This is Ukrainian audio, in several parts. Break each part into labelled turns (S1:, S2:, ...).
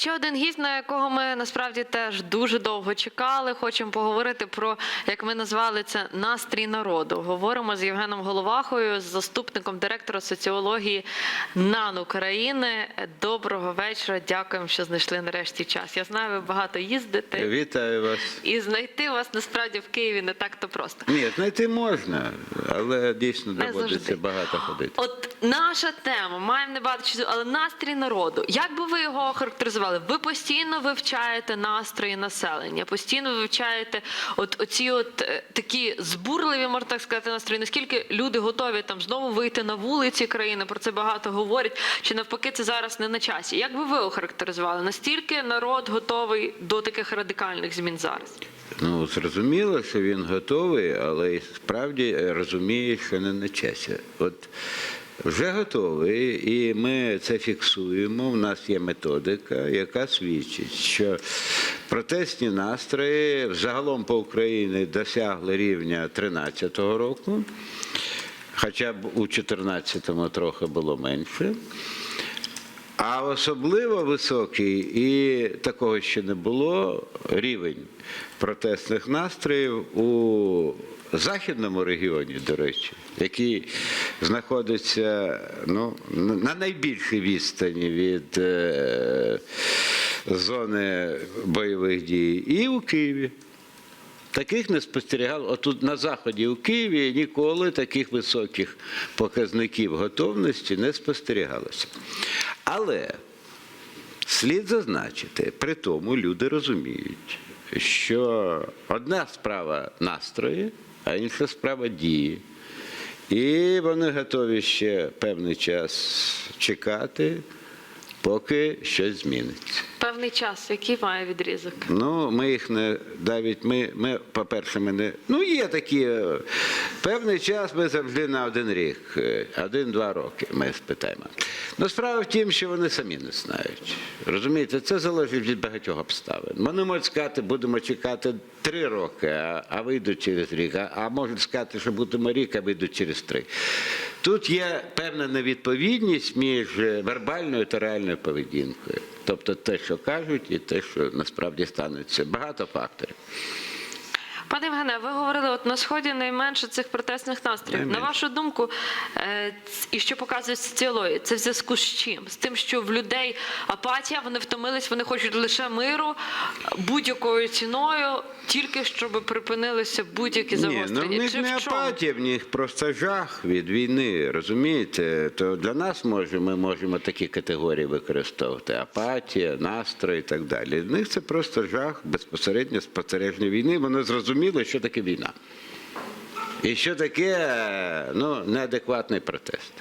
S1: Ще один гість, на якого ми насправді теж дуже довго чекали. Хочемо поговорити про, як ми назвали це, настрій народу. Говоримо з Євгеном Головахою, з заступником директора соціології НАН України. Доброго вечора. Дякуємо, що знайшли нарешті час. Я знаю, ви багато їздите,
S2: Вітаю вас.
S1: і знайти вас насправді в Києві не так то просто.
S2: Ні, знайти можна, але дійсно
S1: Не
S2: доводиться
S1: завжди.
S2: багато ходити.
S1: От наша тема, маємо не багато часу, але настрій народу. Як би ви його охарактеризували? Ви постійно вивчаєте настрої населення, постійно вивчаєте от оці от е, такі збурливі, можна так сказати, настрої. Наскільки люди готові там знову вийти на вулиці країни? Про це багато говорять. Чи навпаки, це зараз не на часі? Як би ви охарактеризували? Настільки народ готовий до таких радикальних змін зараз?
S2: Ну, зрозуміло, що він готовий, але справді розуміє, що не на часі. От вже готовий, і ми це фіксуємо. У нас є методика, яка свідчить, що протестні настрої взагалом по Україні досягли рівня 2013 року, хоча б у 2014 трохи було менше. А особливо високий і такого ще не було рівень протестних настроїв у західному регіоні, до речі, який знаходиться ну, на найбільшій відстані від е, зони бойових дій, і у Києві. Таких не спостерігав. Отут на заході у Києві ніколи таких високих показників готовності не спостерігалося. Але слід зазначити, при тому люди розуміють, що одна справа настрої, а інша справа дії. І вони готові ще певний час чекати, поки щось зміниться.
S1: Певний час, який має відрізок?
S2: Ну, ми їх не навіть ми, ми по-перше, ми не. Ну, є такі. Певний час ми завжди на один рік, е, один-два роки ми спитаємо. Ну, справа в тім, що вони самі не знають. Розумієте, це залежить від багатьох обставин. Вони можуть сказати, будемо чекати три роки, а, вийдуть через рік. А, а можуть сказати, що будемо рік, а вийдуть через три. Тут є певна невідповідність між е, вербальною та реальною поведінкою. Тобто те, що кажуть, і те, що насправді станеться. Багато факторів.
S1: Пане Євгене, ви говорили, от на сході найменше цих протестних настроїв.
S2: Найменше.
S1: На вашу думку, е, і що показує соціологія, це в зв'язку з чим? З тим, що в людей апатія, вони втомились, вони хочуть лише миру будь-якою ціною, тільки щоб припинилися будь-які
S2: Ні, ну
S1: загострення.
S2: в них
S1: Чи
S2: не
S1: в
S2: апатія, в них просто жах від війни, розумієте? То для нас може, ми можемо такі категорії використовувати: апатія, настрой і так далі. В них це просто жах безпосередньо спостереження війни. Вони зрозуміли, що таке війна. І що таке ну, неадекватний протест.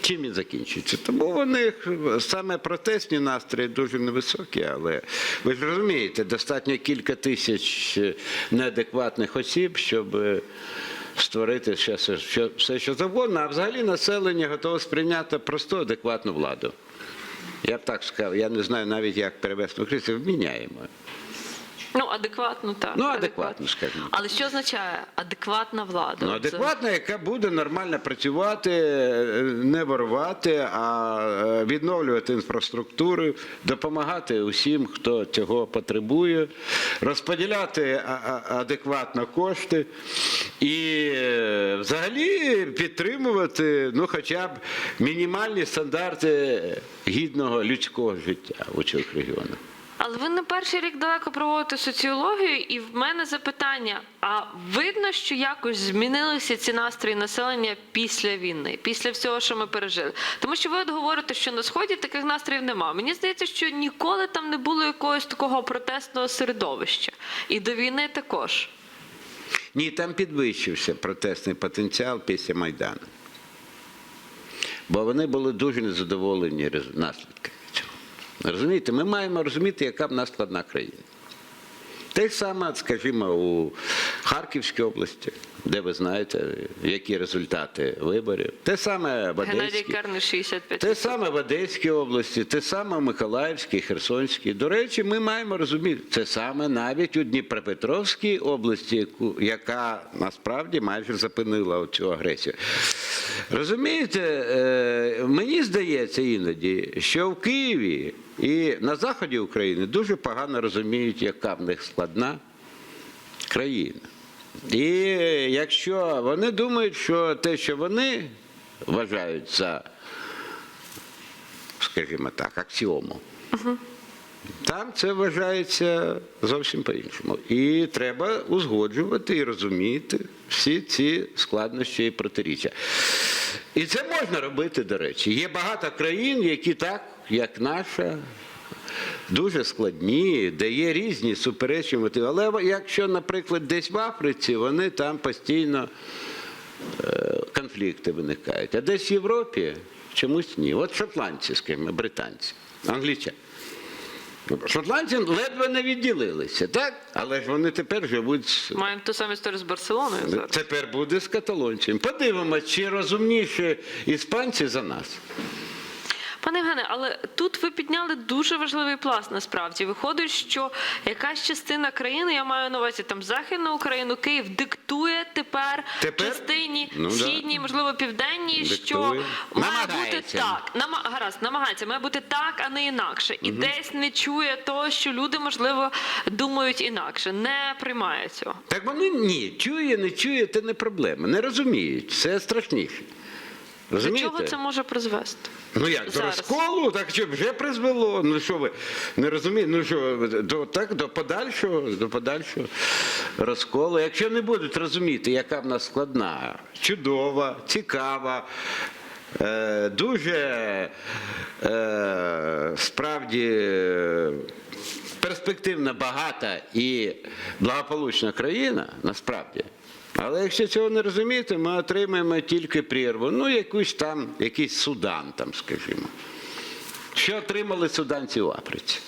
S2: Чим він закінчується? Тому вони саме протестні настрої дуже невисокі, але ви ж розумієте, достатньо кілька тисяч неадекватних осіб, щоб е, створити ще все, що, все, що завгодно, а взагалі населення готове сприйняти просто адекватну владу. Я б так сказав, я не знаю навіть, як перевести українську, вміняємо.
S1: Ну, адекватно, так.
S2: Ну, адекватно, скажімо.
S1: Але що означає адекватна влада?
S2: Ну, адекватна, яка буде нормально працювати, е, не ворувати, а е, відновлювати інфраструктуру, допомагати усім, хто цього потребує, розподіляти адекватно кошти і е, взагалі підтримувати ну, хоча б мінімальні стандарти гідного людського життя у цих регіонах.
S1: Але ви не перший рік далеко проводите соціологію, і в мене запитання: а видно, що якось змінилися ці настрої населення після війни, після всього, що ми пережили? Тому що ви от говорите, що на сході таких настроїв немає. Мені здається, що ніколи там не було якогось такого протестного середовища, і до війни також.
S2: Ні, там підвищився протестний потенціал після Майдану. Бо вони були дуже незадоволені наслідками. Розумієте, ми маємо розуміти, яка в нас складна країна. Те саме, скажімо, у Харківській області, де ви знаєте, які результати виборів. Те саме в Одеській.
S1: 65.
S2: Те саме в Одеській області, те саме в Миколаївській, Херсонській. До речі, ми маємо розуміти, це саме навіть у Дніпропетровській області, яка насправді майже зупинила цю агресію. Розумієте, е, мені здається іноді, що в Києві і на заході України дуже погано розуміють, яка в них складна країна. І якщо вони думають, що те, що вони вважають за, скажімо так, аксіому, там це вважається зовсім по-іншому. І треба узгоджувати і розуміти всі ці складнощі і протиріччя. І це можна робити, до речі. Є багато країн, які так, як наша, дуже складні, де є різні суперечні мотиви. Але якщо, наприклад, десь в Африці, вони там постійно е, конфлікти виникають. А десь в Європі чомусь ні. От шотландці, скажімо, британці, англічани. Шотландці ледве не відділилися, так? Але ж вони тепер живуть
S1: Маємо ту саму історію з Барселоною зараз.
S2: Тепер буде з каталонцями. Подивимось, чи розумніші іспанці за нас.
S1: Пане Євгене, але тут ви підняли дуже важливий пласт. Насправді виходить, що якась частина країни, я маю на увазі там Західну Україну, Київ диктує тепер,
S2: Тепер?
S1: частині
S2: Ну, да.
S1: східній, можливо, південній, що
S2: Диктує.
S1: має бути так. Нама, гаразд, намагається, має бути так, а не інакше. І десь не чує того, що люди, можливо, думають інакше, не приймає цього.
S2: Так вони ні, чує, не чує, це не проблема. Не розуміють. Це страшніше.
S1: До чого це може призвести?
S2: Ну як, до
S1: зараз?
S2: розколу, так що вже призвело. Ну що ви не розумієте? Ну що, до, так, до подальшого, до подальшого розколу. Якщо не будуть розуміти, яка в нас складна, чудова, цікава, е, дуже е, справді перспективна, багата і благополучна країна, насправді. Але якщо цього не розуміти, ми отримаємо тільки прірву. Ну, якусь там, якийсь Судан, там, скажімо. Що отримали суданці в Африці?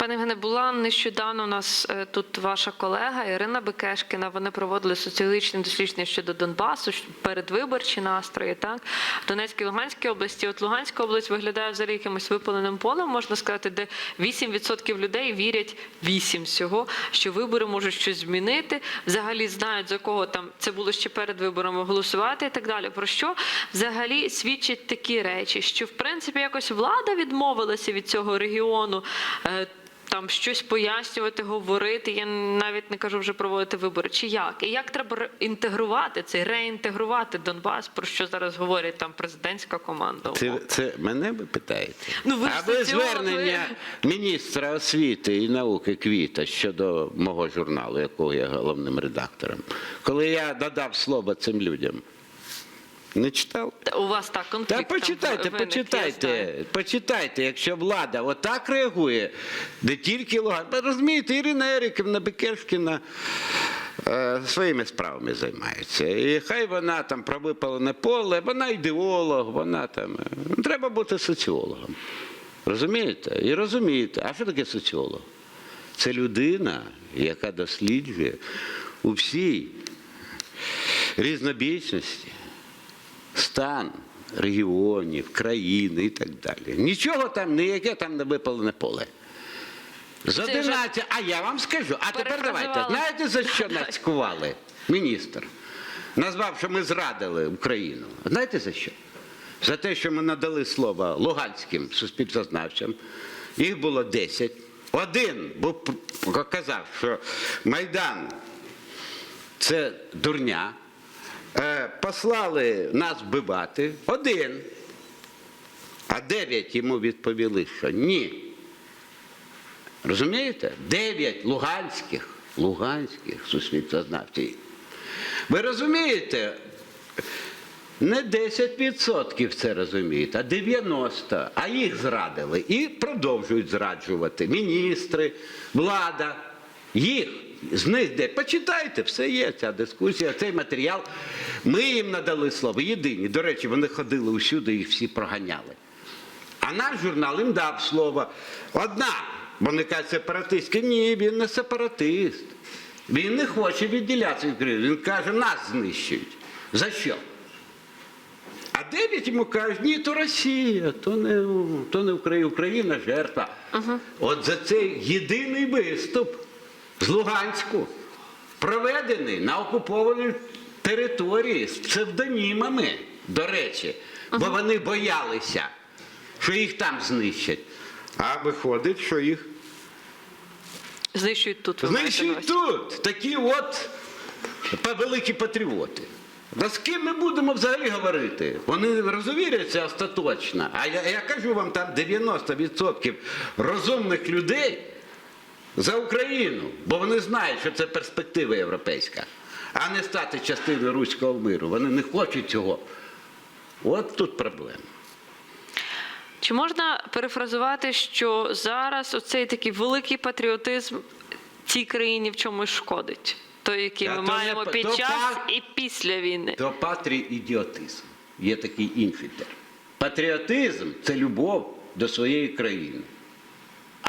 S1: Пане Євгене, була нещодавно у нас е, тут ваша колега Ірина Бекешкіна. Вони проводили соціологічні дослідження щодо Донбасу, передвиборчі настрої, так в Донецькій Луганській області. От Луганська область виглядає взагалі якимось випаленим полем, можна сказати, де 8% людей вірять 8 всього, що вибори можуть щось змінити. Взагалі знають за кого там це було ще перед виборами голосувати і так далі. Про що взагалі свідчать такі речі, що в принципі якось влада відмовилася від цього регіону. Там щось пояснювати, говорити. Я навіть не кажу вже проводити вибори. Чи як? І як треба ре- інтегрувати це, реінтегрувати Донбас, про що зараз говорить там президентська команда?
S2: Це, це мене ви питаєте?
S1: Ну, ви ж
S2: а ви звернення міністра освіти і науки Квіта щодо мого журналу, якого я головним редактором, коли я додав слово цим людям. Не читав?
S1: У вас так конфлікт.
S2: Та почитайте,
S1: виник,
S2: почитайте, почитайте, якщо влада отак реагує, не тільки Луган. Розумієте, Ірина Еріківна Бекешкіна е, своїми справами займається. І хай вона там про випалене поле, вона ідеолог, вона там. е, Треба бути соціологом. Розумієте? І розумієте, а що таке соціолог? Це людина, яка досліджує у всій різнобічності стан регіонів, країни і так далі. Нічого там, ніяке там не випалене поле. З
S1: Це вже
S2: 11, а я вам скажу, а тепер давайте. Знаєте, за що нас скували? Міністр. Назвав, що ми зрадили Україну. Знаєте за що? За те, що ми надали слово луганським суспільствознавцям. Їх було 10. Один був казав, що Майдан це дурня. Е, послали нас вбивати. Один. А дев'ять йому відповіли, що ні. Розумієте? Дев'ять луганських, луганських суспільствознавців. Ви розумієте? Не 10% це розуміють, а 90%. А їх зрадили і продовжують зраджувати. Міністри, влада. Їх з них де. Почитайте, все є ця дискусія, цей матеріал. Ми їм надали слово. Єдині. До речі, вони ходили усюди, їх всі проганяли. А наш журнал їм дав слово. Одна, вони кажуть, сепаратистська. Ні, він не сепаратист. Він не хоче відділятися від України. Він каже, нас знищують. За що? А дев'ять йому кажуть, ні, то Росія, то не, то не Україна, Україна жертва. От за цей єдиний виступ з Луганську, проведений на окупованій території з псевдонімами, до речі, бо вони боялися, що їх там знищать. А виходить, що їх
S1: Знищують тут. ви маєте на
S2: знищують
S1: увазі.
S2: тут. Такі от па- великі патріоти. Да з ким ми будемо взагалі говорити? Вони розуміряться остаточно. А я, я кажу вам, там 90% розумних людей за Україну, бо вони знають, що це перспектива європейська, а не стати частиною руського миру. Вони не хочуть цього. От тут проблема.
S1: Чи можна перефразувати, що зараз оцей такий великий патріотизм цій країні в чомусь шкодить? Той, який ми
S2: то не
S1: маємо
S2: па-
S1: під
S2: то
S1: час
S2: па-
S1: і після війни.
S2: То патріідіотизм. Є такий інший термін. Патріотизм це любов до своєї країни.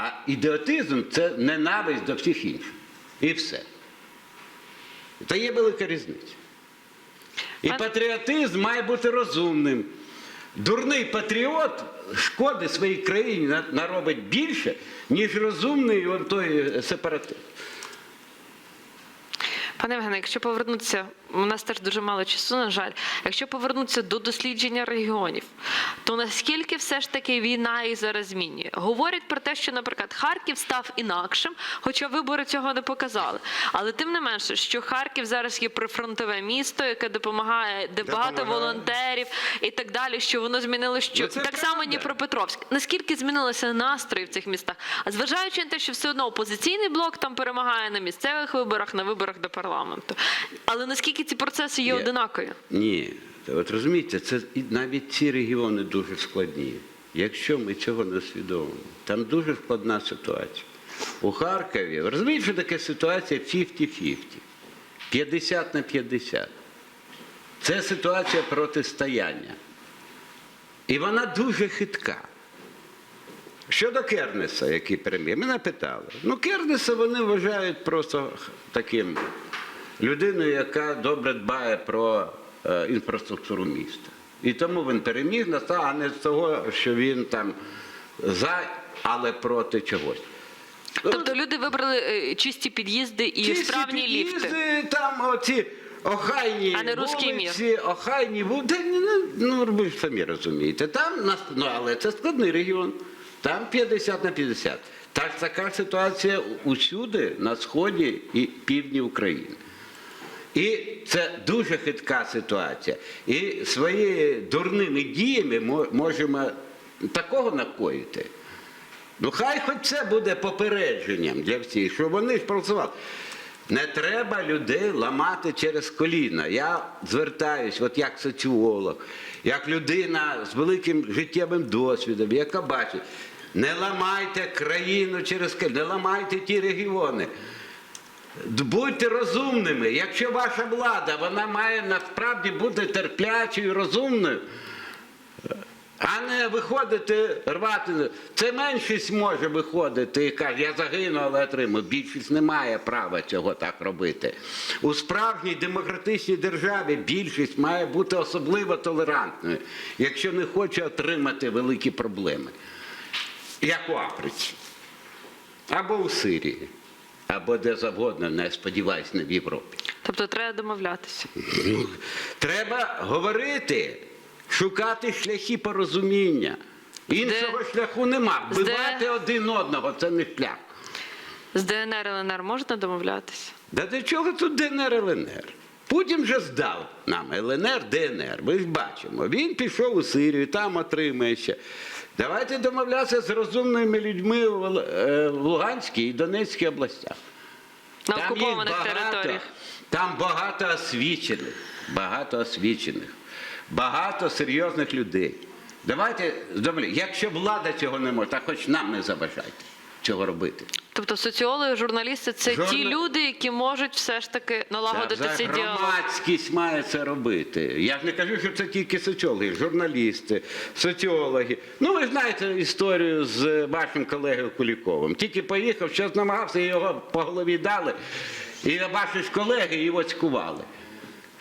S2: А ідіотизм це ненависть до всіх інших. І все. Та є велика різниця. І патріотизм має бути розумним. Дурний патріот шкоди своїй країні наробить більше, ніж розумний той сепаратист.
S1: Пане Євгене, якщо повернутися, у нас теж дуже мало часу, на жаль. Якщо повернутися до дослідження регіонів, то наскільки все ж таки війна їх зараз змінює? Говорять про те, що, наприклад, Харків став інакшим, хоча вибори цього не показали. Але тим не менше, що Харків зараз є прифронтове місто, яке допомагає, де багато волонтерів і так далі, що воно змінило що
S2: Ну, це
S1: так само. Дніпропетровськ. Наскільки змінилися настрої в цих містах? А зважаючи на те, що все одно опозиційний блок там перемагає на місцевих виборах, на виборах до парламенту. Але наскільки ці процеси є
S2: Є.
S1: одинакові?
S2: Ні, от розумієте, це навіть ці регіони дуже складні. Якщо ми цього не усвідомимо, там дуже складна ситуація. У Харкові, розумієте, що таке ситуація 50-50, 50 на 50. Це ситуація протистояння. І вона дуже хитка. Щодо Кернеса, який прем'єр, мене питали. Ну, Кернеса вони вважають просто таким людиною, яка добре дбає про е, інфраструктуру міста. І тому він переміг на та, а не з того, що він там за, але проти чогось.
S1: Тобто люди вибрали е, чисті під'їзди і
S2: Чисті
S1: справні ліфти.
S2: під'їзди, Там оці охайні
S1: А не
S2: вулиці, охайні вулиці. Ну, ну, ви самі розумієте. Там, ну, але це складний регіон. Там 50 на 50. Так така ситуація усюди, на сході і півдні України. І це дуже хитка ситуація. І своїми дурними діями можемо такого накоїти. Ну хай хоч це буде попередженням для всіх, що вони ж працювали. Не треба людей ламати через коліна. Я звертаюсь, от як соціолог, як людина з великим життєвим досвідом, яка бачить, не ламайте країну через коліна, не ламайте ті регіони. Будьте розумними. Якщо ваша влада вона має насправді бути терплячою, розумною, а не виходити, рвати. Це меншість може виходити і каже, я загину, але отримаю. Більшість не має права цього так робити. У справжній демократичній державі більшість має бути особливо толерантною, якщо не хоче отримати великі проблеми. Як у Африці. Або у Сирії, або де завгодно, не сподіваюсь, не в Європі.
S1: Тобто треба домовлятися.
S2: Ну, Треба говорити, шукати шляхи порозуміння. Іншого шляху нема.
S1: З де-
S2: один одного це не шлях.
S1: З ДНР ЛНР можна домовлятися?
S2: Да до чого тут ДНР ЛНР? Путін вже здав нам ЛНР, ДНР. Ми ж бачимо. Він пішов у Сирію, там отримає ще. Давайте домовлятися з розумними людьми в е, в Луганській і Донецькій областях.
S1: На
S2: Там
S1: окупованих
S2: багато.
S1: територіях.
S2: Там багато освічених, багато освічених, багато серйозних людей. Давайте, якщо влада цього не може, так хоч нам не заважайте цього робити.
S1: Тобто соціологи, журналісти це ті люди, які можуть все ж таки налагодити цей діалог.
S2: громадськість має це робити. Я ж не кажу, що це тільки соціологи, журналісти, соціологи. Ну, ви знаєте історію з вашим колегою Куліковим. Тільки поїхав, щось намагався, його по голові дали. І ваші ж колеги його цькували,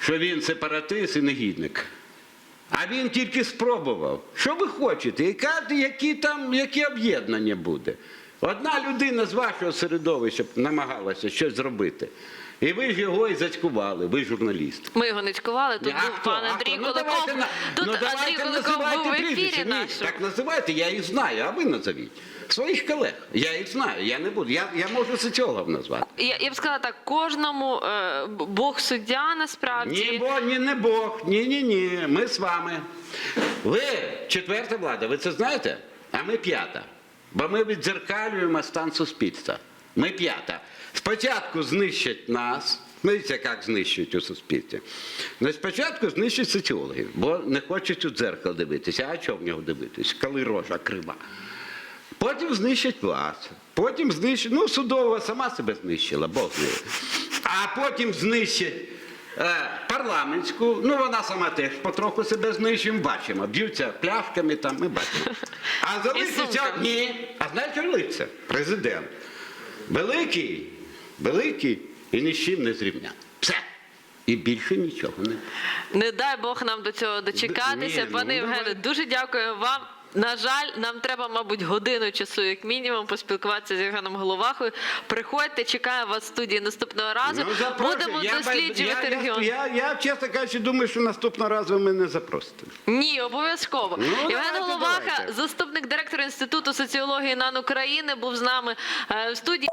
S2: що він сепаратист і негідник. А він тільки спробував. Що ви хочете? Яка, які там які об'єднання буде? Одна людина з вашого середовища намагалася щось зробити. І ви ж його і зацькували, ви журналіст.
S1: Ми його не цькували. Тут
S2: а
S1: був
S2: хто?
S1: пан
S2: А
S1: Андрій
S2: хто? Ну, давайте
S1: Тут
S2: ну,
S1: Андрій Куликов був в ефірі нашому.
S2: Так називайте, я їх знаю, а ви назовіть. Своїх колег. Я їх знаю, я не буду. Я, я можу соціологів назвати.
S1: Я, я б сказала так, кожному е, Бог суддя насправді.
S2: Ні, бо, ні, не Бог, ні, ні, ні. Ми з вами. Ви четверта влада, ви це знаєте? А ми п'ята. Бо ми віддзеркалюємо стан суспільства. Ми п'ята. Спочатку знищать нас. Знаєте, як знищують у суспільстві? Ну, спочатку знищать соціологів, бо не хочуть у дзеркало дивитися. А чого в нього дивитись, коли рожа крива? Потім знищать вас. Потім знищать, ну, судова сама себе знищила, Бог з нею. А потім знищать парламентську, ну вона сама теж потроху себе знищує, ми бачимо, б'ються пляшками там, ми бачимо. А залишиться ні. А знаєте, що лишиться? Президент. Великий, великий і ні з чим не зрівняти. Все. І більше нічого не.
S1: Не дай Бог нам до цього дочекатися.
S2: Ні, ну,
S1: Євгене,
S2: давай.
S1: дуже дякую вам. На жаль, нам треба, мабуть, годину часу, як мінімум, поспілкуватися з Євгеном Головахою. Приходьте, чекаю вас в студії наступного разу.
S2: Ну, запрошую.
S1: Будемо
S2: я,
S1: досліджувати
S2: я,
S1: регіон.
S2: Я, я, я, чесно кажучи, думаю, що наступного разу ви мене запросите.
S1: Ні, обов'язково.
S2: Ну,
S1: Євген
S2: давайте,
S1: Головаха,
S2: давайте.
S1: заступник директора Інституту соціології НАН України, був з нами е, в студії.